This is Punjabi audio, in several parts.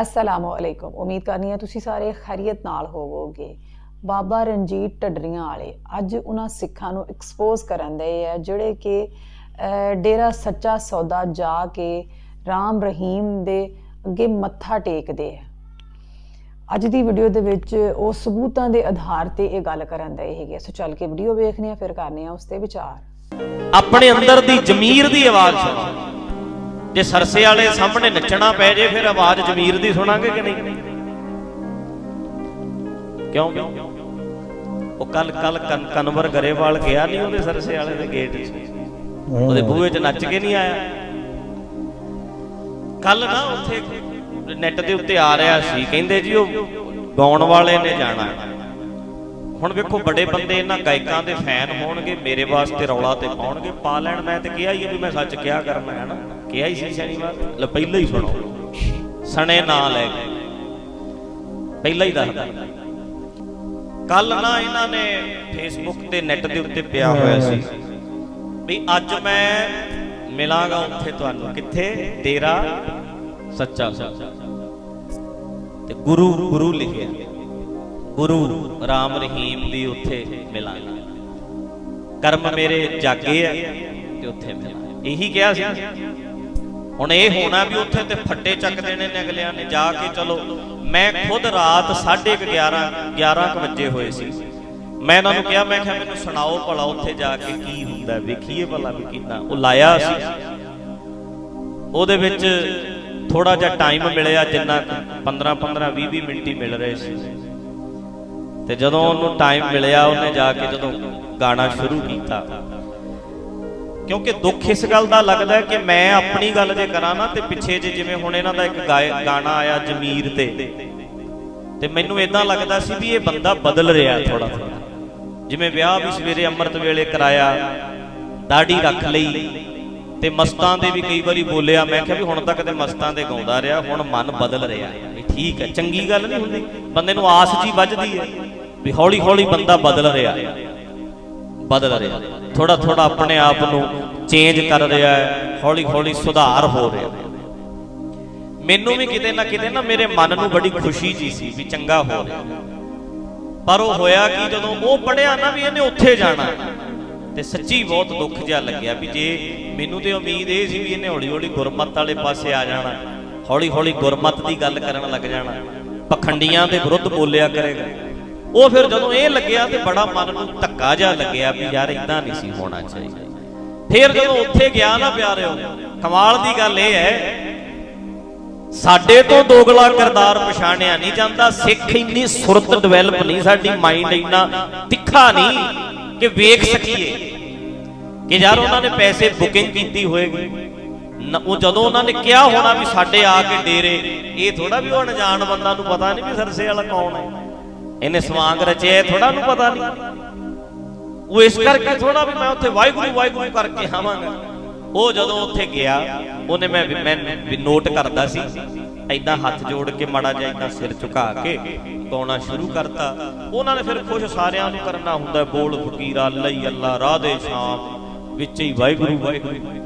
ਅਸਲਾਮੁ ਅਲੈਕੁਮ ਉਮੀਦ ਕਰਨੀ ਹੈ ਤੁਸੀਂ ਸਾਰੇ ਖੈਰੀਅਤ ਨਾਲ ਹੋਵੋਗੇ। ਬਾਬਾ ਰਣਜੀਤ ਢੱਡਰੀਆਂ ਵਾਲੇ, ਅੱਜ ਉਹਨਾਂ ਸਿੱਖਾਂ ਨੂੰ ਐਕਸਪੋਜ਼ ਕਰਨ ਦੇ ਹੈ ਜਿਹੜੇ ਕਿ ਡੇਰਾ ਸੱਚਾ ਸੌਦਾ ਜਾ ਕੇ ਰਾਮ ਰਹੀਮ ਦੇ ਅੱਗੇ ਮੱਥਾ ਟੇਕਦੇ ਹੈ ਅੱਜ ਦੀ ਵੀਡੀਓ ਦੇ ਵਿੱਚ ਉਹ ਸਬੂਤਾਂ ਦੇ ਆਧਾਰ ਤੇ ਇਹ ਗੱਲ ਕਰਨ ਦੇ ਹੈਗੇ ਸੋ ਚੱਲ ਕੇ ਵੀਡੀਓ ਵੇਖਦੇ ਆ ਫਿਰ ਕਰਨੇ ਆ ਉਸ ਤੇ ਵਿਚਾਰ। ਆਪਣੇ ਅੰਦਰ ਦੀ ਜ਼ਮੀਰ ਦੀ ਆਵਾਜ਼ ਸੁਣ। ਜੇ ਸਰਸੇ ਵਾਲੇ ਸਾਹਮਣੇ ਨੱਚਣਾ ਪੈ ਜੇ ਫਿਰ ਆਵਾਜ਼ ਜ਼ਮੀਰ ਦੀ ਸੁਣਾਂਗੇ ਕਿ ਨਹੀਂ? ਕਿਉਂ? ਉਹ ਕੱਲ ਕੱਲ ਕਨਵਰ ਗਰੇਵਾਲ ਗਿਆ ਨਹੀਂ ਉਹਦੇ ਸਰਸੇ ਵਾਲੇ ਦੇ ਗੇਟ 'ਚ। ਉਹਦੇ ਬੂਹੇ 'ਚ ਨੱਚ ਕੇ ਨਹੀਂ ਆਇਆ। ਕੱਲ ਨਾ ਉੱਥੇ ਨੈਟ ਦੇ ਉੱਤੇ ਆ ਰਿਹਾ ਸੀ ਕਹਿੰਦੇ ਜੀ ਉਹ ਗਾਉਣ ਵਾਲੇ ਨੇ ਜਾਣਾ। ਹੁਣ ਵੇਖੋ ਬੜੇ ਬੰਦੇ ਇਹਨਾਂ ਗਾਇਕਾਂ ਦੇ ਫੈਨ ਹੋਣਗੇ ਮੇਰੇ ਵਾਸਤੇ ਰੌਲਾ ਤੇ ਪਾਉਣਗੇ। ਪਾ ਲੈਣ ਮੈਂ ਤੇ ਕਿਹਾ ਹੀ ਵੀ ਮੈਂ ਸੱਚ ਕਿਹਾ ਕਰਨਾ ਹੈ ਨਾ। ਕਿਹਾ ਹੀ ਸੀ ਸ਼ਨੀਵਾਰ ਲੈ ਪਹਿਲਾਂ ਹੀ ਸੁਣੋ। ਸਣੇ ਨਾਂ ਲੈ ਕੇ। ਪਹਿਲਾਂ ਹੀ ਦੱਸਦਾ ਕੱਲ ਨਾ ਇਹਨਾਂ ਨੇ ਫੇਸਬੁੱਕ ਤੇ ਨੈਟ ਦੇ ਉੱਤੇ ਪਿਆ ਹੋਇਆ ਸੀ। ਵੀ ਅੱਜ ਮੈਂ ਮਿਲਾਂਗਾ ਉੱਥੇ ਤੁਹਾਨੂੰ। ਕਿੱਥੇ? ਤੇਰਾ ਸੱਚਾ ਸੱਚਾ ਤੇ ਗੁਰੂ ਗੁਰੂ ਲਿਖਿਆ। ਗੁਰੂ ਰਾਮ ਰਹੀਮ ਦੀ ਉੱਥੇ ਮਿਲਾਂਗਾ। ਕਰਮ ਮੇਰੇ ਜਾਗੇ ਆ ਤੇ ਉੱਥੇ ਮਿਲਾਂਗੇ। ਇਹੀ ਕਿਹਾ ਸੀ। ਹੁਣ ਇਹ ਹੋਣਾ ਵੀ ਉੱਥੇ ਤੇ ਫੱਟੇ ਚੱਕ ਦੇਣੇ ਨੇ ਅਗਲਿਆਂ ਨੇ। ਜਾ ਕੇ ਚਲੋ, ਮੈਂ ਖੁਦ ਰਾਤ 11:30 11 ਕੁ ਵਜੇ ਹੋਏ ਸੀ। ਮੈਂ ਇਹਨਾਂ ਨੂੰ ਕਿਹਾ, ਮੈਂ ਕਿਹਾ, ਮੈਨੂੰ ਸੁਣਾਓ ਭਲਾ ਉੱਥੇ ਜਾ ਕੇ ਕੀ ਹੁੰਦਾ? ਵੇਖੀਏ ਭਲਾ ਵੀ ਕਿੰਨਾ। ਉਹ ਲਾਇਆ ਸੀ। ਉਹਦੇ ਵਿੱਚ ਥੋੜਾ ਜਿਹਾ ਟਾਈਮ ਮਿਲਿਆ ਜਿੰਨਾ 15 15 20 20 ਮਿੰਟ ਹੀ ਮਿਲ ਰਹੇ ਸੀ। ਤੇ ਜਦੋਂ ਉਹਨੂੰ ਟਾਈਮ ਮਿਲਿਆ, ਉਹਨੇ ਜਾ ਕੇ ਜਦੋਂ ਗਾਣਾ ਸ਼ੁਰੂ ਕੀਤਾ। ਕਿਉਂਕਿ ਦੁੱਖ ਇਸ ਗੱਲ ਦਾ ਲੱਗਦਾ ਕਿ ਮੈਂ ਆਪਣੀ ਗੱਲ ਜੇ ਕਰਾਂ ਨਾ, ਤੇ ਪਿੱਛੇ ਜੇ ਜਿਵੇਂ ਹੁਣ ਇਹਨਾਂ ਦਾ ਇੱਕ ਗਾਏ- ਗਾਣਾ ਆਇਆ ਜਮੀਰ ਤੇ ਤੇ ਮੈਨੂੰ ਇਦਾਂ ਲੱਗਦਾ ਸੀ ਵੀ ਇਹ ਬੰਦਾ ਬਦਲ ਰਿਹਾ ਥੋੜਾ ਥੋੜਾ ਜਿਵੇਂ ਵਿਆਹ ਵੀ ਸਵੇਰੇ ਅੰਮ੍ਰਿਤ ਵੇਲੇ ਕਰਾਇਆ ਦਾੜੀ ਰੱਖ ਲਈ, ਤੇ ਮਸਤਾਂ ਦੇ ਵੀ ਕਈ ਵਾਰੀ ਬੋਲਿਆ, ਮੈਂ ਕਿਹਾ ਵੀ ਹੁਣ ਤੱਕ ਤੇ ਮਸਤਾਂ ਦੇ ਗਾਉਂਦਾ ਰਿਹਾ, ਹੁਣ ਮਨ ਬਦਲ ਰਿਹਾ ਵੀ ਠੀਕ ਹੈ, ਚੰਗੀ ਗੱਲ ਨਹੀਂ ਹੁੰਦੀ। ਬੰਦੇ ਨੂੰ ਆਸ ਜੀ ਵੱਜਦੀ ਹੈ ਵੀ ਹੌਲੀ ਹੌਲੀ ਬੰਦਾ ਬਦਲ ਰਿਹਾ। ਬਦਲ ਰਿਹਾ। ਥੋੜਾ ਥੋੜਾ ਆਪਣੇ ਆਪ ਨੂੰ ਚੇਂਜ ਕਰ ਰਿਹਾ ਹੈ ਹੌਲੀ ਹੌਲੀ ਸੁਧਾਰ ਹੋ ਰਿਹਾ। ਮੈਨੂੰ ਵੀ ਕਿਤੇ ਨਾ ਕਿਤੇ ਨਾ ਮੇਰੇ ਮਨ ਨੂੰ ਬੜੀ ਖੁਸ਼ੀ ਜੀ ਸੀ ਵੀ ਚੰਗਾ ਹੋ ਰਿਹਾ। ਪਰ ਉਹ ਹੋਇਆ ਕਿ, ਜਦੋਂ ਉਹ ਪੜਿਆ ਨਾ ਵੀ ਇਹਨੇ ਉੱਥੇ ਜਾਣਾ। ਤੇ ਸੱਚੀ ਬਹੁਤ ਦੁੱਖ ਜਿਹਾ ਲੱਗਿਆ ਵੀ ਜੇ ਮੈਨੂੰ ਤੇ ਉਮੀਦ ਇਹ ਸੀ ਵੀ ਇਹਨੇ ਹੌਲੀ ਹੌਲੀ ਗੁਰਮਤ ਵਾਲੇ ਪਾਸੇ ਆ ਜਾਣਾ। ਹੌਲੀ ਹੌਲੀ ਗੁਰਮਤ ਦੀ ਗੱਲ ਕਰਨ ਲੱਗ ਜਾਣਾ। ਪਖੰਡੀਆਂ ਦੇ ਵਿਰੁੱਧ ਬੋਲਿਆ ਕਰੇਗਾ। ਉਹ ਫਿਰ ਜਦੋਂ ਇਹ ਲੱਗਿਆ ਤੇ ਬੜਾ ਮਨ ਨੂੰ ਧੱਕਾ ਜਿਹਾ ਲੱਗਿਆ ਵੀ ਯਾਰ ਇਦਾਂ ਨਹੀਂ ਸੀ ਹੋਣਾ ਚਾਹੀਦਾ। ਫਿਰ ਜਦੋਂ ਉੱਥੇ ਗਿਆ ਨਾ ਪਿਆਰਿਓ, ਕਮਾਲ ਦੀ ਗੱਲ ਇਹ ਹੈ, ਸਾਡੇ ਤੋਂ ਦੋਗਲਾ ਕਿਰਦਾਰ ਪਛਾਣਿਆ ਨਹੀਂ ਜਾਂਦਾ, ਸਿੱਖ ਇੰਨੀ ਸੁਰਤ ਡਿਵੈਲਪ ਨਹੀਂ, ਸਾਡੀ ਮਾਈਂਡ ਇੰਨਾ ਤਿੱਖਾ ਨਹੀਂ ਕਿ ਵੇਖ ਸਕੀਏ। ਕਿ ਯਾਰ ਉਹਨਾਂ ਨੇ ਪੈਸੇ ਬੁਕਿੰਗ ਕੀਤੀ ਹੋਏਗੀ। ਉਹ ਜਦੋਂ ਉਹਨਾਂ ਨੇ ਕਿਹਾ ਹੋਣਾ ਵੀ ਸਾਡੇ ਆ ਕੇ ਡੇਰੇ, ਇਹ ਥੋੜਾ ਵੀ ਉਹ ਅਣਜਾਣ ਬੰਦਾ ਨੂੰ ਪਤਾ ਨਹੀਂ ਵੀ ਸਰਸੇ ਵਾਲਾ ਕੌਣ ਹੈ। ਇਹਨੇ ਸਵਾਂਗ ਰਚਿਆ ਥੋੜਾ ਨੂੰ ਪਤਾ ਨਹੀਂ। ਉਹ ਇਸ ਕਰਕੇ ਥੋੜਾ ਵੀ ਮੈਂ ਉੱਥੇ ਵਾਹਿਗੁਰੂ ਵਾਹਿਗੁਰੂ ਕਰਕੇ ਆਵਾਂਗਾ। ਉਹ ਜਦੋਂ ਉੱਥੇ ਗਿਆ, ਉਹਨੇ ਮੈਂ ਮੈਂ ਨੋਟ ਕਰਦਾ ਸੀ ਐਦਾਂ ਹੱਥ ਜੋੜ ਕੇ ਮਾੜਾ ਜਿਹਾ ਐਦਾਂ ਸਿਰ ਝੁਕਾ ਕੇ ਗਾਉਣਾ ਸ਼ੁਰੂ ਕਰਤਾ। ਉਹਨਾਂ ਨੇ ਫਿਰ ਖੁਸ਼ ਸਾਰਿਆਂ ਨੂੰ ਕਰਨਾ ਹੁੰਦਾ ਬੋਲ ਫਕੀਰਾ ਲਈ ਅੱਲਾ ਰਾਧੇ ਸ਼ਾਮ, ਵਿੱਚ ਹੀ ਵਾਹਿਗੁਰੂ ਵਾਹਿਗੁਰੂ।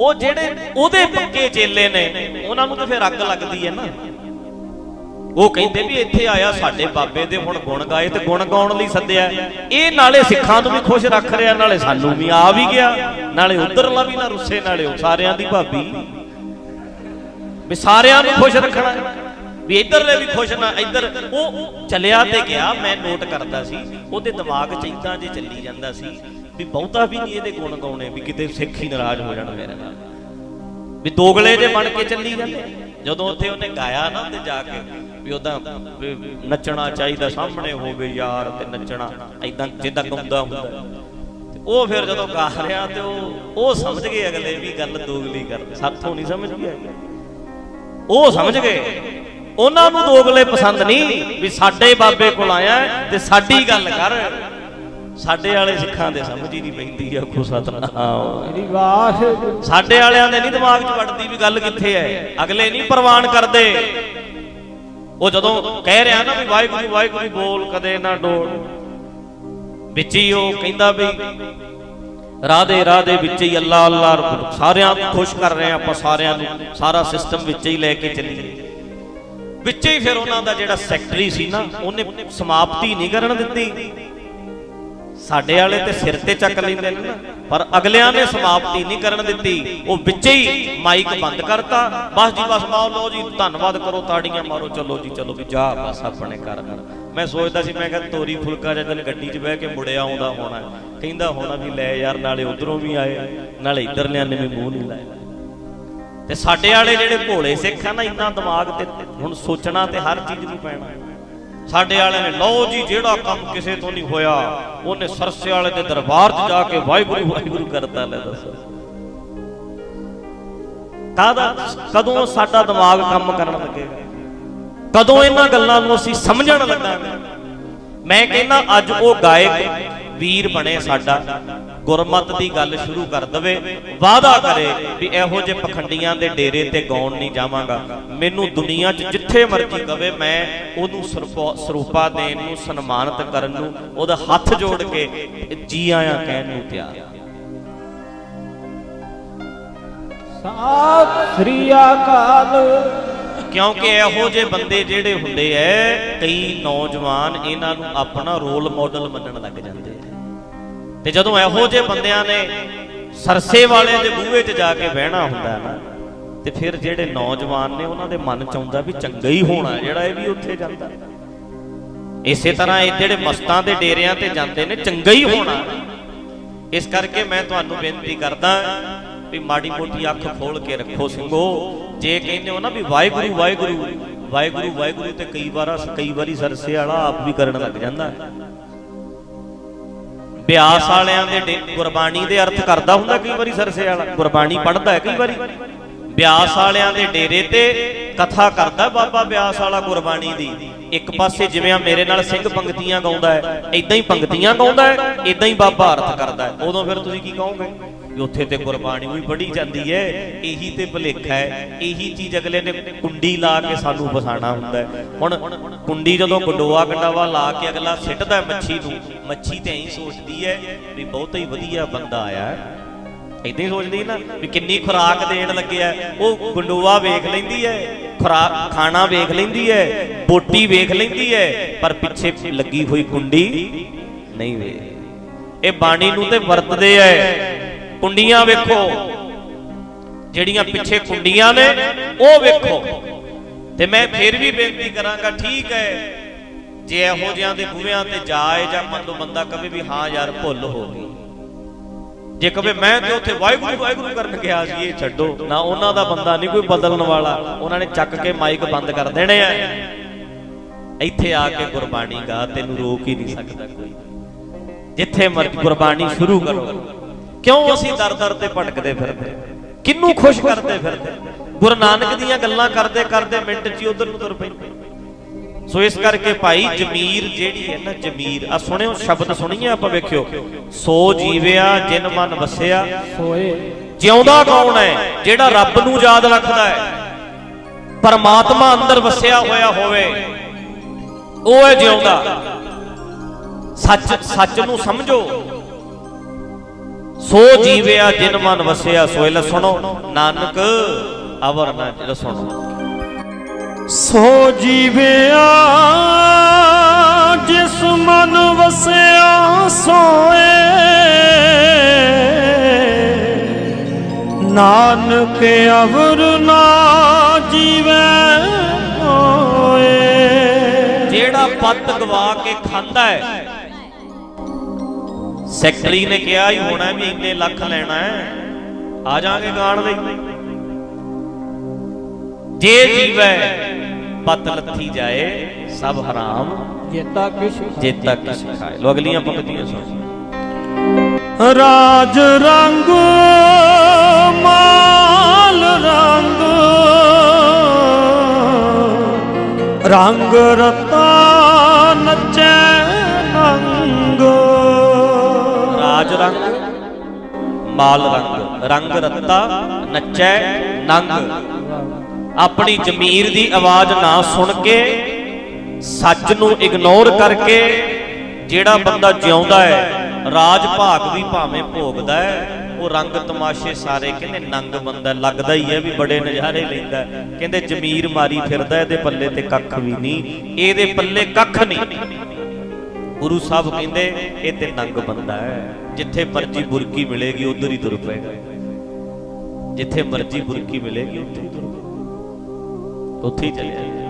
ਉਹ ਜਿਹੜੇ ਉਹਦੇ ਪੱਕੇ ਚੇਲੇ ਨੇ, ਉਹਨਾਂ ਨੂੰ ਤਾਂ ਫਿਰ ਅੱਗ ਲੱਗਦੀ ਹੈ ਨਾ। ਉਹ ਕਹਿੰਦੇ ਵੀ ਇੱਥੇ ਆਇਆ ਸਾਡੇ ਬਾਬੇ ਦੇ ਹੁਣ ਗੁਣ ਗਾਏ ਤੇ ਗੁਣ ਗਾਉਣ ਲਈ ਸੱਦਿਆ। ਇਹ ਨਾਲੇ ਸਿੱਖਾਂ ਨੂੰ ਵੀ ਖੁਸ਼ ਰੱਖ ਰਿਹਾ, ਨਾਲੇ ਸਾਨੂੰ ਵੀ ਆ ਵੀ ਗਿਆ, ਨਾਲੇ ਉਧਰਲਾ ਵੀ ਨਾ ਰੁੱਸੇ, ਨਾਲੇ ਉਹ ਸਾਰਿਆਂ ਦੀ ਭਾਬੀ। ਵੀ ਸਾਰਿਆਂ ਨੂੰ ਖੁਸ਼ ਰੱਖਣਾ, ਵੀ ਇਧਰਲੇ ਵੀ ਖੁਸ਼ ਨਾ, ਇਧਰ ਉਹ ਚਲਿਆ ਤੇ ਗਿਆ, ਮੈਂ ਨੋਟ ਕਰਦਾ ਸੀ, ਉਹਦੇ ਦਿਮਾਗ 'ਚ ਇਦਾਂ ਜੇ ਚੱਲੀ ਜਾਂਦਾ ਸੀ। ਵੀ ਬਹੁਤਾ ਵੀ ਨਹੀਂ ਇਹਦੇ ਗੁਣ ਗਾਉਣੇ, ਵੀ ਕਿਤੇ ਸਿੱਖ ਹੀ ਨਾਰਾਜ਼ ਹੋ ਜਾਣ ਮੇਰੇ ਨਾਲ। ਵੀ ਦੋਗਲੇ ਜੇ ਬਣ ਕੇ ਚੱਲੀ ਜਾਂਦੇ ਜਦੋਂ ਉੱਥੇ ਉਹਨੇ ਗਾਇਆ ਨਾ ਤੇ ਜਾ ਕੇ, ਵੀ ਉਹਦਾ ਨੱਚਣਾ ਚਾਹੀਦਾ ਸਾਹਮਣੇ ਹੋਵੇ ਯਾਰ ਤੇ ਨੱਚਣਾ ਐਦਾਂ ਜਿੱਦਾਂ ਗਾਉਂਦਾ ਹੁੰਦਾ। ਤੇ ਉਹ ਫਿਰ ਜਦੋਂ ਗਾ ਰਿਹਾ ਤੇ ਉਹ ਉਹ ਸਮਝ ਗਏ ਅਗਲੇ ਵੀ ਗੱਲ ਦੋਗਲੀ ਕਰਦੇ ਸਾਥੋਂ ਨਹੀਂ ਸਮਝ ਗਿਆ ਉਹ ਸਮਝ ਗਏ। ਉਹਨਾਂ ਨੂੰ ਦੋਗਲੇ ਪਸੰਦ ਨਹੀਂ, ਵੀ ਸਾਡੇ ਬਾਬੇ ਕੋਲ ਆਇਆ ਤੇ ਸਾਡੀ ਗੱਲ ਕਰ। ਸਾਡੇ ਵਾਲੇ ਸਿੱਖਾਂ ਦੇ ਸਮਝ ਹੀ ਨਹੀਂ ਪੈਂਦੀ ਆ ਖੁ ਸਤਨਾਮ। ਮੇਰੀ ਵਾਹਿਗੁਰੂ ਸਾਡੇ ਵਾਲਿਆਂ ਦੇ ਨਹੀਂ ਦਿਮਾਗ 'ਚ ਵੜਦੀ ਵੀ ਗੱਲ ਕਿੱਥੇ ਹੈ। ਅਗਲੇ ਨਹੀਂ ਪ੍ਰਵਾਨ ਕਰਦੇ। ਉਹ ਜਦੋਂ ਕਹਿ ਰਿਹਾ ਨਾ ਵੀ ਵਾਹਿਗੁਰੂ ਵਾਹਿਗੁਰੂ ਬੋਲ ਕਦੇ ਨਾ ਡੋਲ। ਵਿੱਚ ਹੀ ਉਹ ਕਹਿੰਦਾ ਵੀ ਰਾਧੇ ਰਾਧੇ ਵਿੱਚ ਹੀ ਅੱਲਾ ਅੱਲਾ ਸਾਰਿਆਂ ਨੂੰ ਖੁਸ਼ ਕਰ ਰਹੇ ਆਪਾਂ ਸਾਰਿਆਂ ਨੂੰ। ਸਾਰਾ ਸਿਸਟਮ ਵਿੱਚ ਹੀ ਲੈ ਕੇ ਚੱਲੀਏ। ਵਿੱਚੇ ਹੀ ਫਿਰ ਉਹਨਾਂ ਦਾ ਜਿਹੜਾ ਸੈਕਟਰੀ ਸੀ ਨਾ ਉਹਨੇ ਸਮਾਪਤੀ ਨਹੀਂ ਕਰਨ ਦਿੱਤੀ। ਸਾਡੇ ਵਾਲੇ ਤੇ ਸਿਰ ਤੇ ਚੱਕ ਲੈਂਦੇ ਨੇ ਨਾ। ਪਰ ਅਗਲਿਆਂ ਨੇ ਸਮਾਪਤੀ ਨਹੀਂ ਕਰਨ ਦਿੱਤੀ। ਉਹ ਵਿੱਚੇ ਹੀ ਮਾਈਕ ਬੰਦ ਕਰਤਾ। ਬਸ ਜੀ, ਬਸ ਮਾਓ, ਲਓ ਜੀ, ਧੰਨਵਾਦ ਕਰੋ ਤਾੜੀਆਂ ਮਾਰੋ। ਚਲੋ ਜੀ, ਚਲੋ ਵੀ ਜਾ ਬਸ ਆਪਣੇ ਘਰ। ਘਰ ਮੈਂ ਸੋਚਦਾ ਸੀ, ਮੈਂ ਕਿਹਾ ਤੋਰੀ ਫੁਲਕਾ ਜਿਹਾ ਦਿਨ ਗੱਡੀ 'ਚ ਬਹਿ ਕੇ ਮੁੜਿਆ ਆਉਂਦਾ ਹੋਣਾ। ਕਹਿੰਦਾ ਹੋਣਾ ਵੀ ਲੈ ਯਾਰ, ਨਾਲੇ ਉਧਰੋਂ ਵੀ ਆਏ। ਨਾਲੇ ਇੱਧਰਲਿਆਂ ਨੇ ਵੀ ਮੂੰਹ ਨਹੀਂ ਲਾਇਆ ਤੇ ਸਾਡੇ ਵਾਲੇ ਜਿਹੜੇ ਭੋਲੇ ਸਿੱਖ ਆ ਨਾ, ਇੰਨਾ ਦਿਮਾਗ ਤੇ ਹੁਣ ਸੋਚਣਾ ਤੇ ਹਰ ਚੀਜ਼ ਨੂੰ ਪੈਣਾ। ਸਾਡੇ ਵਾਲੇ ਨੇ, ਲਓ ਜੀ, ਜਿਹੜਾ ਕੰਮ ਕਿਸੇ ਤੋਂ ਨਹੀਂ ਹੋਇਆ, ਉਹਨੇ ਸਰਸੇ ਵਾਲੇ ਦੇ ਦਰਬਾਰ 'ਚ ਜਾ ਕੇ ਵਾਹਿਗੁਰੂ ਵਾਹਿਗੁਰੂ ਕਰਤਾ, ਲੈ ਦੱਸੋ। ਕਾਦਾ ਕਦੋਂ ਸਾਡਾ ਦਿਮਾਗ ਕੰਮ ਕਰਨ ਲੱਗੇਗਾ ਕਦੋਂ ਇਹਨਾਂ ਗੱਲਾਂ ਨੂੰ ਅਸੀਂ ਸਮਝਣ ਲੱਗਾਂਗੇ ਮੈਂ ਕਹਿੰਦਾ, ਅੱਜ ਉਹ ਗਾਇਕ ਵੀਰ ਬਣੇ ਸਾਡਾ। ਗੁਰਮਤ ਦੀ ਗੱਲ ਸ਼ੁਰੂ ਕਰ ਦਵੇ ਵਾਅਦਾ ਕਰੇ ਵੀ ਇਹੋ ਜਿਹੇ ਪਖੰਡੀਆਂ ਦੇ ਡੇਰੇ ਤੇ ਗਾਉਣ ਨਹੀਂ ਜਾਵਾਂਗਾ। ਮੈਨੂੰ ਦੁਨੀਆ 'ਚ ਜਿੱਥੇ ਮਰਜ਼ੀ ਕਵੇ ਮੈਂ ਉਹਨੂੰ ਸਰੂਪਾ- ਸਰੂਪਾ ਦੇਣ ਨੂੰ ਸਨਮਾਨਿਤ ਕਰਨ ਨੂੰ ਉਹਦਾ ਹੱਥ ਜੋੜ ਕੇ ਜੀ ਆਇਆਂ ਕਹਿਣ ਨੂੰ ਤਿਆਰ। ਸਤਿ ਸ੍ਰੀ ਅਕਾਲ। ਕਿਉਂਕਿ ਇਹੋ ਜਿਹੇ ਬੰਦੇ ਜਿਹੜੇ ਹੁੰਦੇ ਐ ਕਈ ਨੌਜਵਾਨ ਇਹਨਾਂ ਨੂੰ ਆਪਣਾ ਰੋਲ ਮਾਡਲ ਮੰਨਣ ਲੱਗ ਜਾਂਦੇ ਤੇ ਜਦੋਂ ਇਹੋ ਜਿਹੇ ਬੰਦਿਆਂ ਨੇ ਸਰਸੇ ਵਾਲੇ ਦੇ ਬੂਹੇ 'ਚ ਜਾ ਕੇ ਬਹਿਣਾ ਹੁੰਦਾ ਨਾ, ਤੇ ਫਿਰ ਜਿਹੜੇ ਨੌਜਵਾਨ ਨੇ ਉਹਨਾਂ ਦੇ ਮਨ 'ਚ ਆਉਂਦਾ ਵੀ ਚੰਗਾ ਹੀ ਹੋਣਾ ਜਿਹੜਾ ਇਹ ਵੀ ਉੱਥੇ ਜਾਂਦਾ। ਇਸੇ ਤਰ੍ਹਾਂ ਇਹ ਜਿਹੜੇ ਮਸਤਾਂ ਦੇ ਡੇਰਿਆਂ ਤੇ ਜਾਂਦੇ ਨੇ, ਚੰਗਾ ਹੀ ਹੋਣਾ। ਇਸ ਕਰਕੇ ਮੈਂ ਤੁਹਾਨੂੰ ਬੇਨਤੀ ਕਰਦਾ ਵੀ ਮਾੜੀ ਮੋਟੀ ਅੱਖ ਖੋਲ ਕੇ ਰੱਖੋ ਸਿੰਘੋ। ਜੇ ਕਹਿੰਦੇ ਹੋ ਨਾ ਵੀ ਵਾਹਿਗੁਰੂ ਵਾਹਿਗੁਰੂ ਵਾਹਿਗੁਰੂ ਵਾਹਿਗੁਰੂ ਤੇ ਕਈ ਵਾਰ ਕਈ ਵਾਰੀ ਸਰਸੇ ਵਾਲਾ ਆਪ ਵੀ ਕਰਨ ਲੱਗ ਜਾਂਦਾ। ਬਿਆਸ ਵਾਲਿਆਂ ਦੇ ਗੁਰਬਾਣੀ ਦੇ ਅਰਥ ਕਰਦਾ ਹੁੰਦਾ ਕਈ ਵਾਰੀ ਸਰਸੇ ਵਾਲਾ। ਗੁਰਬਾਣੀ ਪੜ੍ਹਦਾ ਹੈ ਕਈ ਵਾਰੀ। ਬਿਆਸ ਵਾਲਿਆਂ ਦੇ ਡੇਰੇ ਤੇ ਕਥਾ ਕਰਦਾ ਬਾਬਾ ਬਿਆਸ ਵਾਲਾ ਗੁਰਬਾਣੀ ਦੀ। ਇੱਕ ਪਾਸੇ ਜਿਵੇਂ ਆ ਮੇਰੇ ਨਾਲ ਸਿੰਘ ਪੰਕਤੀਆਂ ਗਾਉਂਦਾ ਹੈ ਇਦਾਂ ਹੀ ਪੰਕਤੀਆਂ ਗਾਉਂਦਾ ਹੈ ਇਦਾਂ ਹੀ ਬਾਬਾ ਅਰਥ ਕਰਦਾ ਹੈ। ਉਦੋਂ ਫਿਰ ਤੁਸੀਂ ਕੀ ਕਹੋਗੇ? ਵੀ ਉੱਥੇ ਤੇ ਗੁਰਬਾਣੀ ਵੀ ਪੜ੍ਹੀ ਜਾਂਦੀ ਹੈ। ਇਹੀ ਤੇ ਭੁਲੇਖਾ ਹੈ। ਇਹੀ ਚੀਜ਼ ਅਗਲੇ ਨੇ ਕੁੰਡੀ ਲਾ ਕੇ ਸਾਨੂੰ ਫਸਾਣਾ ਹੁੰਦਾ ਹੈ। ਹੁਣ ਕੁੰਡੀ ਜਦੋਂ ਗੰਡੋਆ ਗੰਡਾਵਾ ਲਾ ਕੇ ਅਗਲਾ ਸਿੱਟਦਾ ਮੱਛੀ ਨੂੰ, ਮੱਛੀ ਤੇ ਐਂ ਸੋਚਦੀ ਹੈ ਵੀ ਬਹੁਤਾ ਹੀ ਵਧੀਆ ਬੰਦਾ ਆਇਆ ਇਦਾਂ ਹੀ ਸੋਚਦੀ ਨਾ ਵੀ ਕਿੰਨੀ ਖੁਰਾਕ ਦੇਣ ਲੱਗਿਆ ਉਹ ਗੰਡੋਆ ਵੇਖ ਲੈਂਦੀ ਹੈ ਖੁਰਾਕ ਖਾਣਾ ਵੇਖ ਲੈਂਦੀ ਹੈ, ਬੋਟੀ ਵੇਖ ਲੈਂਦੀ ਹੈ, ਪਰ ਪਿੱਛੇ ਲੱਗੀ ਹੋਈ ਕੁੰਡੀ ਨਹੀਂ ਵੇਖ। ਇਹ ਬਾਣੀ ਨੂੰ ਤੇ ਵਰਤਦੇ ਐ ਕੁੰਡੀਆਂ ਵੇਖੋ। ਜਿਹੜੀਆਂ ਪਿੱਛੇ ਕੁੰਡੀਆਂ ਨੇ, ਉਹ ਵੇਖੋ। ਤੇ ਮੈਂ ਫਿਰ ਵੀ ਬੇਨਤੀ ਕਰਾਂਗਾ, ਠੀਕ ਹੈ। ਜੇ ਇਹੋ ਜਿਹਾਂ ਦੇ ਬੂਹਿਆਂ ਤੇ ਜਾਏ ਜਾਂ ਮੰਨ ਬੰਦਾ ਕਵੇ ਵੀ ਹਾਂ ਯਾਰ, ਭੁੱਲ ਹੋ ਗਈ। ਜੇ ਕਵੇ ਮੈਂ ਤੇ ਉੱਥੇ ਵਾਹਿਗੁਰੂ ਵਾਹਿਗੁਰੂ ਕਰਨ ਗਿਆ ਸੀ, ਇਹ ਛੱਡੋ। ਨਾ ਉਹਨਾਂ ਦਾ ਬੰਦਾ ਨਹੀਂ ਕੋਈ ਬਦਲਣ ਵਾਲਾ। ਉਹਨਾਂ ਨੇ ਚੱਕ ਕੇ ਮਾਈਕ ਬੰਦ ਕਰ ਦੇਣੇ ਆ। ਇੱਥੇ ਆ ਕੇ ਗੁਰਬਾਣੀ ਗਾ, ਤੈਨੂੰ ਰੋਕ ਹੀ ਨਹੀਂ ਸਕਦਾ ਕੋਈ। ਜਿੱਥੇ ਮਰਜ਼ੀ ਗੁਰਬਾਣੀ ਸ਼ੁਰੂ ਕਰੋ। ਕਿਉਂ ਅਸੀਂ ਦਰ ਦਰ ਤੇ ਭਟਕਦੇ ਫਿਰਦੇ? ਕਿੰਨੂੰ ਖੁਸ਼ ਕਰਦੇ ਫਿਰਦੇ? ਗੁਰੂ ਨਾਨਕ ਦੀਆਂ ਗੱਲਾਂ ਕਰਦੇ ਕਰਦੇ ਮਿੰਟ 'ਚ ਹੀ ਉਧਰ ਨੂੰ ਤੁਰ ਪੈਂਦੇ ਸੋ ਇਸ ਕਰਕੇ ਭਾਈ ਜਮੀਰ ਜਿਹੜੀ ਹੈ ਨਾ ਜਮੀਰ ਆ ਸੁਣਿਓ ਸ਼ਬਦ ਸੁਣੀਏ ਆਪਾਂ ਵੇਖਿਓ। ਸੋ ਜੀਵਿਆ ਜਿਨ ਮਨ ਵਸਿਆ। ਸੋਏ। ਜਿਉਂਦਾ ਕੌਣ ਹੈ? ਜਿਹੜਾ ਰੱਬ ਨੂੰ ਯਾਦ ਰੱਖਦਾ ਹੈ। ਪਰਮਾਤਮਾ ਅੰਦਰ ਵਸਿਆ ਹੋਇਆ ਹੋਵੇ। ਉਹ ਹੈ ਜਿਉਂਦਾ। ਸੱਚ ਸੱਚ ਨੂੰ ਸਮਝੋ। ਸੋ ਜੀਵਿਆ ਜਿਨ ਮਨ ਵਸਿਆ ਸੋਏ ਲੈ ਸੁਣੋ ਨਾਨਕ ਅਵਰ ਨਾ ਜਿਹੜਾ ਸੁਣੋ ਸੋ ਜੀਵਿਆ ਜਿਸ ਮਨ ਵਸਿਆ ਸੋਏ। ਨਾਨਕ ਅਵਰ ਨਾ ਜੀਵੈ ਹੋਏ। ਜਿਹੜਾ ਪੱਤ ਗਵਾ ਕੇ ਖਾਂਦਾ ਹੈ ਸੈਕਟਰੀ ਨੇ ਕਿਹਾ ਹੀ ਹੋਣਾ ਵੀ ਇੰਨੇ ਲੱਖ ਲੈਣਾ ਹੈ ਆ ਜਾਾਂਗੇ ਗਾਣ ਲਈ ਜੇ ਜੀਵੈ ਪਤ ਲੱਥੀ ਜਾਏ ਸਭ ਹਰਾਮ ਜੇਤਾ ਕਿਛ ਜੇਤਾ ਕਿਛ ਖਾਏ ਲੋ ਅਗਲੀਆਂ ਪੰਕਤੀਆਂ ਸੁਣ ਰਾਜ ਰੰਗ ਮਾਲ ਰੰਗ ਰੰਗ ਰਤਾ ਨਚੈ ਰਾਜ ਰੰਗ, ਮਾਲ ਰੰਗ। ਰੰਗ ਰੱਤਾ, ਨੱਚੈ, ਨੰਗ। ਆਪਣੀ ਜ਼ਮੀਰ ਦੀ ਆਵਾਜ਼ ਨਾ ਸੁਣ ਕੇ, ਸੱਚ ਨੂੰ ਇਗਨੋਰ ਕਰਕੇ, ਜਿਹੜਾ ਬੰਦਾ ਜਿਉਂਦਾ ਹੈ, ਰਾਜ ਭਾਗ ਵੀ ਭਾਵੇਂ ਭੋਗਦਾ ਹੈ, ਉਹ ਰੰਗ ਤਮਾਸ਼ੇ ਸਾਰੇ ਕਹਿੰਦੇ ਨੰਗ ਬੰਦਾ ਲੱਗਦਾ ਹੀ ਹੈ ਵੀ ਬੜੇ ਨਜ਼ਾਰੇ ਲੈਂਦਾ ਕਹਿੰਦੇ ਜ਼ਮੀਰ ਮਾਰੀ ਫਿਰਦਾ ਇਹਦੇ ਪੱਲੇ ਤੇ ਕੱਖ ਵੀ ਨਹੀਂ। ਇਹਦੇ ਪੱਲੇ ਕੱਖ ਨਹੀਂ। ਗੁਰੂ ਸਾਹਿਬ ਕਹਿੰਦੇ, ਇਹ ਤੇ ਨੰਗ ਬੰਦਾ ਹੈ। ਜਿੱਥੇ ਮਰਜ਼ੀ ਬੁਰਕੀ ਮਿਲੇਗੀ, ਉਧਰ ਹੀ ਤੁਰ ਪਏਗਾ। ਜਿੱਥੇ ਮਰਜ਼ੀ ਬੁਰਕੀ ਮਿਲੇਗੀ, ਉੱਥੇ ਹੀ ਤੁਰ ਪਏਗਾ। ਉੱਥੇ ਹੀ ਚਲੇ ਜਾਏਗਾ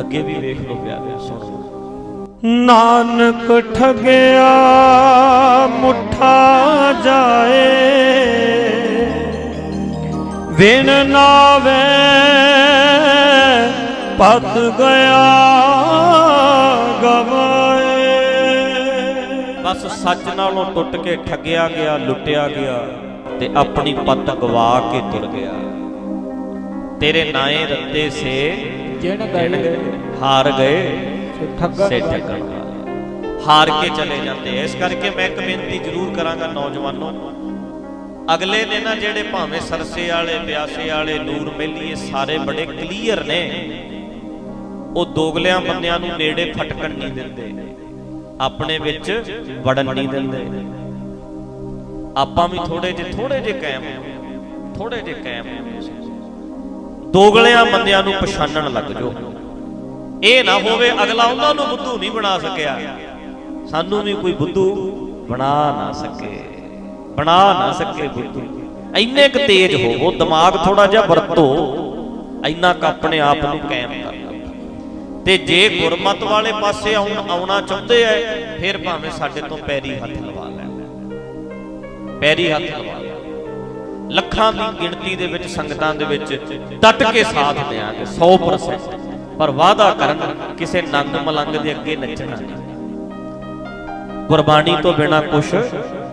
ਅੱਗੇ ਵੀ ਵੇਖ ਲਓ ਪਿਆਰੇ, ਸੁਣੋ ਨਾਨਕ ਠਗਿਆ, ਮੁੱਠਾ ਜਾਏ। ਵਿਣ ਨਾਵੇ ਪਤ ਗਿਆ ਗਵਾ ਸੱਚ ਨਾਲੋਂ ਟੁੱਟ ਕੇ ਠੱਗਿਆ ਗਿਆ ਲੁੱਟਿਆ ਗਿਆ ਤੇ ਆਪਣੀ ਪੱਤ ਗਵਾ ਕੇ ਤੁਰ ਗਿਆ। ਤੇਰੇ ਨਾਏ ਰੱਤੇ ਸੇ ਜਿਣ ਗਏ ਹਾਰ ਗਏ ਠੱਗਣ ਸੇ ਠੱਗਣ ਵਾਲੇ ਹਾਰ ਕੇ ਚਲੇ ਜਾਂਦੇ ਐ। ਇਸ ਕਰਕੇ ਮੈਂ ਇੱਕ ਬੇਨਤੀ ਜ਼ਰੂਰ ਕਰਾਂਗਾ ਨੌਜਵਾਨੋ ਅਗਲੇ ਨੇ ਨਾ ਜਿਹੜੇ ਭਾਵੇਂ ਸਰਸੇ ਵਾਲੇ ਬਿਆਸੇ ਵਾਲੇ ਨੂਰ ਮਹਿਲੀਏ ਸਾਰੇ ਬੜੇ ਕਲੀਅਰ ਨੇ ਉਹ ਦੋਗਲਿਆਂ ਬੰਦਿਆਂ ਨੂੰ ਨੇੜੇ ਫਟਕਣ ਨਹੀਂ ਦਿੰਦੇ। ਆਪਣੇ ਵਿੱਚ ਵੜਨ ਨਹੀਂ ਦਿੰਦੇ। ਆਪਾਂ ਵੀ ਥੋੜੇ ਜਿਹੇ ਥੋੜੇ ਜਿਹੇ ਕਾਇਮ ਥੋੜੇ ਜਿਹੇ ਕਾਇਮ ਦੋਗਲਿਆਂ ਬੰਦਿਆਂ ਨੂੰ ਪਛਾਣਨ ਲੱਗ ਜਾਓ। ਇਹ ਨਾ ਹੋਵੇ ਅਗਲਾ ਉਹਨਾਂ ਨੂੰ ਬੁੱਧੂ ਨਹੀਂ ਬਣਾ ਸਕਿਆ। ਸਾਨੂੰ ਵੀ ਕੋਈ ਬੁੱਧੂ ਬਣਾ ਨਾ ਸਕੇ। ਬਣਾ ਨਾ ਸਕੇ ਬੁੱਧੂ। ਇੰਨੇ ਕੁ ਤੇਜ਼ ਹੋਵੋ, ਦਿਮਾਗ ਥੋੜਾ ਜਿਹਾ ਵਰਤੋ। ਇੰਨਾ ਕੁ ਆਪਣੇ ਆਪ ਨੂੰ ਕਾਇਮ ਕਰੋ। ਤੇ ਜੇ ਗੁਰਮਤ ਵਾਲੇ ਪਾਸੇ ਆਉਣ, ਆਉਣਾ ਚਾਹੁੰਦੇ ਐ, ਫਿਰ ਭਾਵੇਂ ਸਾਡੇ ਤੋਂ ਪੈਰੀ ਹੱਥ ਲਵਾ ਲੈਣ। ਪੈਰੀ ਹੱਥ ਲਵਾ ਲੱਖਾਂ ਦੀ ਗਿਣਤੀ ਦੇ ਵਿੱਚ, ਸੰਗਤਾਂ ਦੇ ਵਿੱਚ ਡਟ ਕੇ ਸਾਥ ਦੇਾਂਗੇ 100% ਪਰ ਵਾਅਦਾ ਕਰਨ, ਕਿਸੇ ਨੰਗ ਮਲੰਗ ਦੇ ਅੱਗੇ ਨੱਚਣਾ ਨਹੀਂ। ਗੁਰਬਾਣੀ ਤੋਂ ਬਿਨਾ ਕੁਝ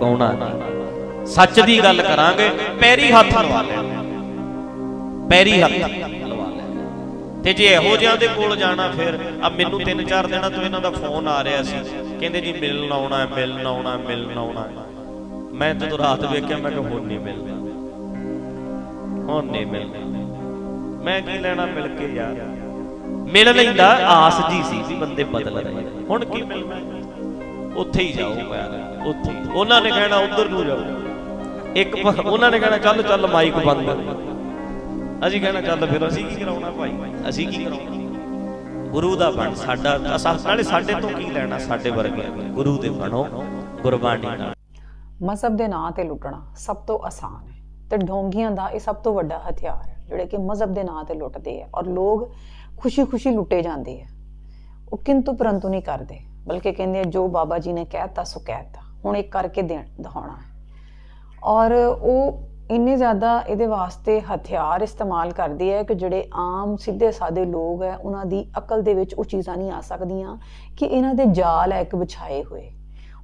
ਗਾਉਣਾ ਨਹੀਂ। ਸੱਚ ਦੀ ਗੱਲ ਕਰਾਂਗੇ, ਪੈਰੀ ਹੱਥ ਲਵਾ ਲੈਣਾ। ਪੈਰੀ ਹੱਥ। ਤੇ ਜੇ ਇਹੋ ਜਿਹਾਂ ਦੇ ਕੋਲ ਜਾਣਾ ਫਿਰ ਆ ਮੈਨੂੰ ਤਿੰਨ ਚਾਰ ਦਿਨਾਂ ਤੋਂ ਇਹਨਾਂ ਦਾ ਫੋਨ ਆ ਰਿਹਾ ਸੀ। ਕਹਿੰਦੇ ਜੀ ਮਿਲਣ ਆਉਣਾ ਹੈ ਮਿਲਣ ਆਉਣਾ ਹੈ ਮਿਲਣ ਆਉਣਾ। ਹੈ ਮੈਂ ਜਦੋਂ ਰਾਤ ਵੇਖਿਆ, ਮੈਂ ਕਿਹਾ ਹੁਣ ਨਹੀਂ ਮਿਲਣਾ। ਹੁਣ ਨਹੀਂ ਮਿਲਣਾ। ਮੈਂ ਕੀ ਲੈਣਾ ਮਿਲ ਕੇ ਯਾਰ? ਮਿਲ ਲੈਂਦਾ, ਆਸ ਜੀ ਸੀ ਵੀ ਬੰਦੇ ਬਦਲ ਰਹੇ ਹੁਣ ਕੀ ਮਿਲਣਾ? ਉੱਥੇ ਹੀ ਜਾਓ ਯਾਰ, ਉੱਥੇ। ਉਹਨਾਂ ਨੇ ਕਹਿਣਾ, ਉਧਰ ਨੂੰ ਜਾਓ। ਇੱਕ ਉਹਨਾਂ ਨੇ ਕਹਿਣਾ, ਚੱਲ ਚੱਲ ਮਾਈਕ ਬੰਦ। ਕਰ ਅਸੀਂ ਕਹਿਣਾ ਚੱਲ ਫਿਰ ਅਸੀਂ ਕੀ ਕਰਾਉਣਾ ਭਾਈ? ਅਸੀਂ ਕੀ ਕਰਾਉਣਾ? ਗੁਰੂ ਦਾ ਬਣ ਸਾਡਾ, ਅਸਾਂ ਨਾਲੇ ਸਾਡੇ ਤੋਂ ਕੀ ਲੈਣਾ? ਸਾਡੇ ਵਰਗਿਆਂ ਗੁਰੂ ਦੇ ਬਣੋ, ਗੁਰਬਾਣੀ ਨਾਲ। ਮਜ਼ਹਬ ਦੇ ਨਾਂ ਤੇ ਲੁੱਟਣਾ ਸਭ ਤੋਂ ਆਸਾਨ ਹੈ ਤੇ ਢੋਂਗੀਆਂ ਦਾ ਇਹ ਸਭ ਤੋਂ ਵੱਡਾ ਹਥਿਆਰ ਹੈ, ਜਿਹੜੇ ਕਿ ਮਜ਼ਹਬ ਦੇ ਨਾਂ ਤੇ ਲੁੱਟਦੇ ਆ ਔਰ ਲੋਕ ਖੁਸ਼ੀ-ਖੁਸ਼ੀ ਲੁੱਟੇ ਜਾਂਦੇ ਆ ਉਹ ਕਿੰਤੂ ਪਰੰਤੂ ਨਹੀਂ ਕਰਦੇ, ਬਲਕਿ ਕਹਿੰਦੇ ਆ, ਜੋ ਬਾਬਾ ਜੀ ਨੇ ਕਹਿਤਾ ਸੋ ਕਹਿਤਾ ਹੁਣ ਇਹ ਕਰਕੇ ਦੇਣ, ਦਿਖਾਉਣਾ ਔਰ ਉਹ ਇੰਨੇ ਜ਼ਿਆਦਾ ਇਹਦੇ ਵਾਸਤੇ ਹਥਿਆਰ ਇਸਤੇਮਾਲ ਕਰਦੇ ਹੈ ਕਿ ਜਿਹੜੇ ਆਮ ਸਿੱਧੇ ਸਾਦੇ ਲੋਕ ਹੈ, ਉਹਨਾਂ ਦੀ ਅਕਲ ਦੇ ਵਿੱਚ ਉਹ ਚੀਜ਼ਾਂ ਨਹੀਂ ਆ ਸਕਦੀਆਂ ਕਿ ਇਹਨਾਂ ਦੇ ਜਾਲ ਹੈ ਇੱਕ ਵਿਛਾਏ ਹੋਏ।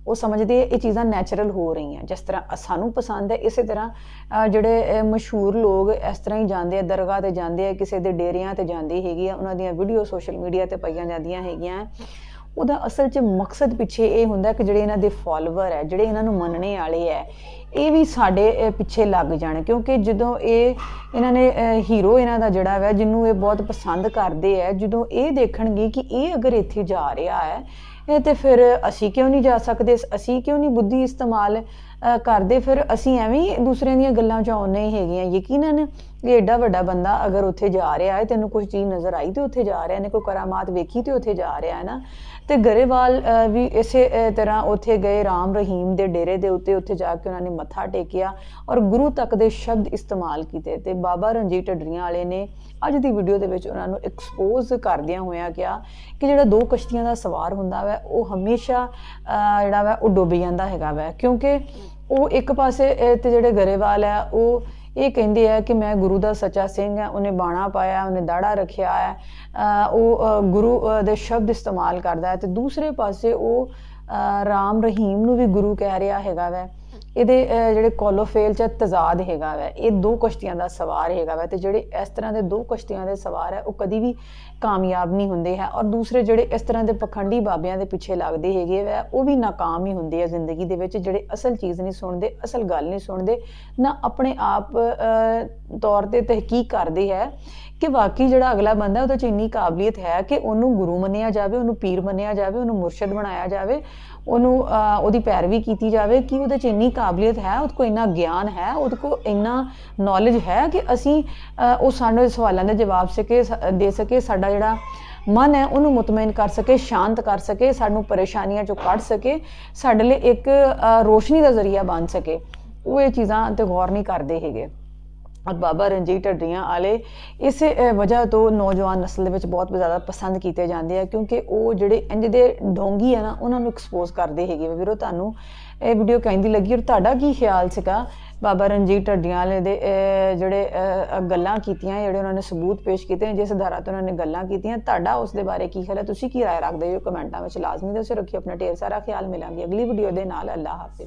ਉਹ ਸਮਝਦੇ ਇਹ ਚੀਜ਼ਾਂ ਨੈਚੁਰਲ ਹੋ ਰਹੀਆਂ। ਜਿਸ ਤਰ੍ਹਾਂ ਸਾਨੂੰ ਪਸੰਦ ਹੈ, ਇਸੇ ਤਰ੍ਹਾਂ ਜਿਹੜੇ ਮਸ਼ਹੂਰ ਲੋਕ ਇਸ ਤਰ੍ਹਾਂ ਹੀ ਜਾਂਦੇ ਆ, ਦਰਗਾਹ ਤੇ ਜਾਂਦੇ ਆ, ਕਿਸੇ ਦੇ ਡੇਰਿਆਂ ਤੇ ਜਾਂਦੇ ਹੈਗੇ ਆ, ਉਹਨਾਂ ਦੀਆਂ ਵੀਡੀਓ ਸੋਸ਼ਲ ਮੀਡੀਆ ਤੇ ਪਾਈਆਂ ਜਾਂਦੀਆਂ ਹੈਗੀਆਂ। ਉਹਦਾ ਅਸਲ 'ਚ ਮਕਸਦ ਪਿੱਛੇ ਇਹ ਹੁੰਦਾ ਕਿ ਜਿਹੜੇ ਇਹਨਾਂ ਦੇ ਫਾਲੋਅਰ ਹੈ, ਜਿਹੜੇ ਇਹਨਾਂ ਨੂੰ ਮੰਨਣੇ ਵਾਲੇ ਹੈ, ਇਹ ਵੀ ਸਾਡੇ ਪਿੱਛੇ ਲੱਗ ਜਾਣ। ਕਿਉਂਕਿ ਜਦੋਂ ਇਹ ਇਹਨਾਂ ਨੇ ਹੀਰੋ ਇਹਨਾਂ ਦਾ ਜਿਹੜਾ ਹੈ ਜਿਹਨੂੰ ਇਹ ਬਹੁਤ ਪਸੰਦ ਕਰਦੇ ਹੈ, ਜਦੋਂ ਇਹ ਦੇਖਣਗੇ ਕਿ ਇਹ ਅਗਰ ਇੱਥੇ ਜਾ ਰਿਹਾ ਹੈ, ਇਹ ਤੇ ਫਿਰ ਅਸੀਂ ਕਿਉਂ ਨਹੀਂ ਜਾ ਸਕਦੇ? ਅਸੀਂ ਕਿਉਂ ਨਹੀਂ ਬੁੱਧੀ ਇਸਤੇਮਾਲ ਕਰਦੇ? ਫਿਰ ਅਸੀਂ ਐਵੇਂ ਦੂਸਰਿਆਂ ਦੀਆਂ ਗੱਲਾਂ ਚ ਆਉਂਦੇ ਹੀ। ਹੈਗੀਆਂ ਯਕੀਨਨ ਇਹ ਏਡਾ ਵੱਡਾ ਬੰਦਾ ਅਗਰ ਉੱਥੇ ਜਾ ਰਿਹਾ ਹੈ, ਤੈਨੂੰ ਕੁਝ ਚੀਜ਼ ਨਜ਼ਰ ਆਈ ਤੇ ਉੱਥੇ ਜਾ ਰਿਹਾ ਨੇ ਕੋਈ ਕਰਾਮਾਤ ਵੇਖੀ ਤੇ ਉੱਥੇ ਜਾ ਰਿਹਾ ਹੈ ਨਾ ਤੇ ਗਰੇਵਾਲ ਵੀ ਇਸੇ ਤਰ੍ਹਾਂ ਉੱਥੇ ਗਏ ਰਾਮ ਰਹੀਮ ਦੇ ਡੇਰੇ ਦੇ ਉੱਤੇ ਉੱਥੇ ਜਾ ਕੇ ਉਹਨਾਂ ਨੇ ਮੱਥਾ ਟੇਕਿਆ ਔਰ ਗੁਰੂ ਤੱਕ ਦੇ ਸ਼ਬਦ ਇਸਤੇਮਾਲ ਕੀਤੇ ਤੇ ਬਾਬਾ ਰਣਜੀਤ ਢੱਡਰੀਆਂ ਵਾਲੇ ਨੇ ਅੱਜ ਦੀ ਵੀਡੀਓ ਦੇ ਵਿੱਚ ਉਹਨਾਂ ਨੂੰ ਐਕਸਪੋਜ਼ ਕਰਦਿਆਂ ਹੋਇਆ ਕਿਹਾ ਕਿ ਜਿਹੜਾ ਦੋ ਕਸ਼ਤੀਆਂ ਦਾ ਸਵਾਰ ਹੁੰਦਾ ਵੈ ਉਹ ਹਮੇਸ਼ਾ ਜਿਹੜਾ ਵੈ ਉਹ ਡੁੱਬ ਜਾਂਦਾ ਹੈਗਾ ਵੈ। ਕਿਉਂਕਿ ਉਹ ਇੱਕ ਪਾਸੇ ਅਹ, ਤੇ ਜਿਹੜੇ ਗਰੇਵਾਲ ਹੈ ਉਹ ਇਹ ਕਹਿੰਦੇ ਆ ਕਿ ਮੈਂ ਗੁਰੂ ਦਾ ਸੱਚਾ ਸਿੰਘ ਹਾਂ ਉਹਨੇ ਬਾਣਾ ਪਾਇਆ ਉਹਨੇ ਦਾੜਾ ਰੱਖਿਆ ਹੈ ਅਹ, ਉਹ ਗੁਰੂ ਅਹ, ਦੇ ਸ਼ਬਦ ਇਸਤੇਮਾਲ ਕਰਦਾ ਹੈ ਤੇ ਦੂਸਰੇ ਪਾਸੇ ਉਹ ਅਹ, ਰਾਮ ਰਹੀਮ ਨੂੰ ਵੀ ਗੁਰੂ ਕਹਿ ਰਿਹਾ ਹੈਗਾ ਵੈ। ਇਹਦੇ ਅਹ, ਜਿਹੜੇ ਕੋਲੋਫੇਲ ਚ ਤਜ਼ਾਦ ਹੈਗਾ ਵੈ ਇਹ ਦੋ ਕਸ਼ਤੀਆਂ ਦਾ ਸਵਾਰ ਹੈਗਾ ਵੈ ਤੇ ਜਿਹੜੇ ਇਸ ਤਰ੍ਹਾਂ ਦੇ ਦੋ ਕਸ਼ਤੀਆਂ ਦੇ ਸਵਾਰ ਹੈ ਉਹ ਕਦੀ ਵੀ ਕਾਮਯਾਬ ਨਹੀਂ ਹੁੰਦੇ ਹੈ ਔਰ ਦੂਸਰੇ ਜਿਹੜੇ ਇਸ ਤਰ੍ਹਾਂ ਦੇ ਪਖੰਡੀ ਬਾਬਿਆਂ ਦੇ ਪਿੱਛੇ ਲੱਗਦੇ ਹੈਗੇ ਵੈ, ਉਹ ਵੀ ਨਾਕਾਮ ਹੀ ਹੁੰਦੇ ਆ ਜ਼ਿੰਦਗੀ ਦੇ ਵਿੱਚ, ਜਿਹੜੇ ਅਸਲ ਚੀਜ਼ ਨਹੀਂ ਸੁਣਦੇ, ਅਸਲ ਗੱਲ ਨਹੀਂ ਸੁਣਦੇ, ਨਾ ਆਪਣੇ ਆਪ ਤੌਰ ਤੇ ਤਹਿਕੀਕ ਕਰਦੇ ਹੈ ਕਿ ਵਾਕਈ ਜਿਹੜਾ ਅਗਲਾ ਬੰਦਾ ਉਹਦੇ ਚ ਇੰਨੀ ਕਾਬਲੀਅਤ ਹੈ ਕਿ ਉਹਨੂੰ ਗੁਰੂ ਮੰਨਿਆ ਜਾਵੇ, ਉਹਨੂੰ ਪੀਰ ਮੰਨਿਆ ਜਾਵੇ, ਉਹਨੂੰ ਮੁਰਸ਼ਿਦ ਬਣਾਇਆ ਜਾਵੇ, ਉਹਨੂੰ ਉਹਦੀ ਪੈਰਵੀ ਕੀਤੀ ਜਾਵੇ ਕਿ ਉਹਦੇ ਚ ਇੰਨੀ ਕਾਬਲੀਅਤ ਹੈ, ਉਹਦੇ ਕੋਲ ਇੰਨਾ ਗਿਆਨ ਹੈ, ਉਹਦੇ ਕੋਲ ਇੰਨਾ ਨੌਲੇਜ ਹੈ ਕਿ ਅਸੀਂ ਉਹ ਸਾਨੂੰ ਸਵਾਲਾਂ ਦੇ ਜਵਾਬ ਸਕੇ ਦੇ ਸਕੇ, ਸਾਡਾ ਜਿਹੜਾ ਮਨ ਹੈ, ਉਹਨੂੰ ਮੁਤਮਇਨ ਕਰ ਸਕੇ, ਸ਼ਾਂਤ ਕਰ ਸਕੇ, ਸਾਨੂੰ ਪਰੇਸ਼ਾਨੀਆਂ ਚੋਂ ਕੱਢ ਸਕੇ, ਸਾਡੇ ਲਈ ਇੱਕ ਰੋਸ਼ਨੀ ਦਾ ਜ਼ਰੀਆ ਬਣ ਸਕੇ। ਉਹ ਇਹ ਚੀਜ਼ਾਂ ਤੇ ਗੌਰ ਨਹੀਂ ਕਰਦੇ ਹੈਗੇ। ਔਰ ਬਾਬਾ ਰਣਜੀਤ ਢੱਡਰੀਆਂ ਵਾਲੇ ਇਸੇ ਵਜ੍ਹਾ ਤੋਂ ਨੌਜਵਾਨ ਨਸਲ ਦੇ ਵਿੱਚ ਬਹੁਤ ਜ਼ਿਆਦਾ ਪਸੰਦ ਕੀਤੇ ਜਾਂਦੇ ਆ, ਕਿਉਂਕਿ ਉਹ ਜਿਹੜੇ ਇੰਜ ਦੇ ਡੋਂਗੀ ਆ ਨਾ, ਉਹਨਾਂ ਨੂੰ ਐਕਸਪੋਜ਼ ਕਰਦੇ ਹੈਗੇ ਵੇ ਵੀਰੋ, ਤੁਹਾਨੂੰ ਇਹ ਵੀਡੀਓ ਕਹਿੰਦੀ ਲੱਗੀ, ਔਰ ਤੁਹਾਡਾ ਕੀ ਖਿਆਲ ਸੀਗਾ? ਬਾਬਾ ਰਣਜੀਤ ਢੱਡੀਆਂ ਵਾਲੇ ਦੇ ਜਿਹੜੇ ਗੱਲਾਂ ਕੀਤੀਆਂ, ਜਿਹੜੇ ਉਹਨਾਂ ਨੇ ਸਬੂਤ ਪੇਸ਼ ਕੀਤੇ ਜਿਸ ਧਾਰਾ ਤੋਂ ਉਹਨਾਂ ਨੇ ਗੱਲਾਂ ਕੀਤੀਆਂ, ਤੁਹਾਡਾ ਉਸ ਦੇ ਬਾਰੇ ਕੀ ਖਿਆਲ ਹੈ? ਤੁਸੀਂ ਕੀ ਰਾਏ ਰੱਖਦੇ ਹੋ? ਕਮੈਂਟਾਂ ਵਿੱਚ ਲਾਜ਼ਮੀ ਦੱਸੋ ਰੱਖੀ ਆਪਣਾ ਢੇਰ ਸਾਰਾ ਖਿਆਲ, ਮਿਲਾਂਗੇ ਅਗਲੀ ਵੀਡੀਓ ਦੇ ਨਾਲ, ਅੱਲਾਹ ਹਾਫਿਜ਼।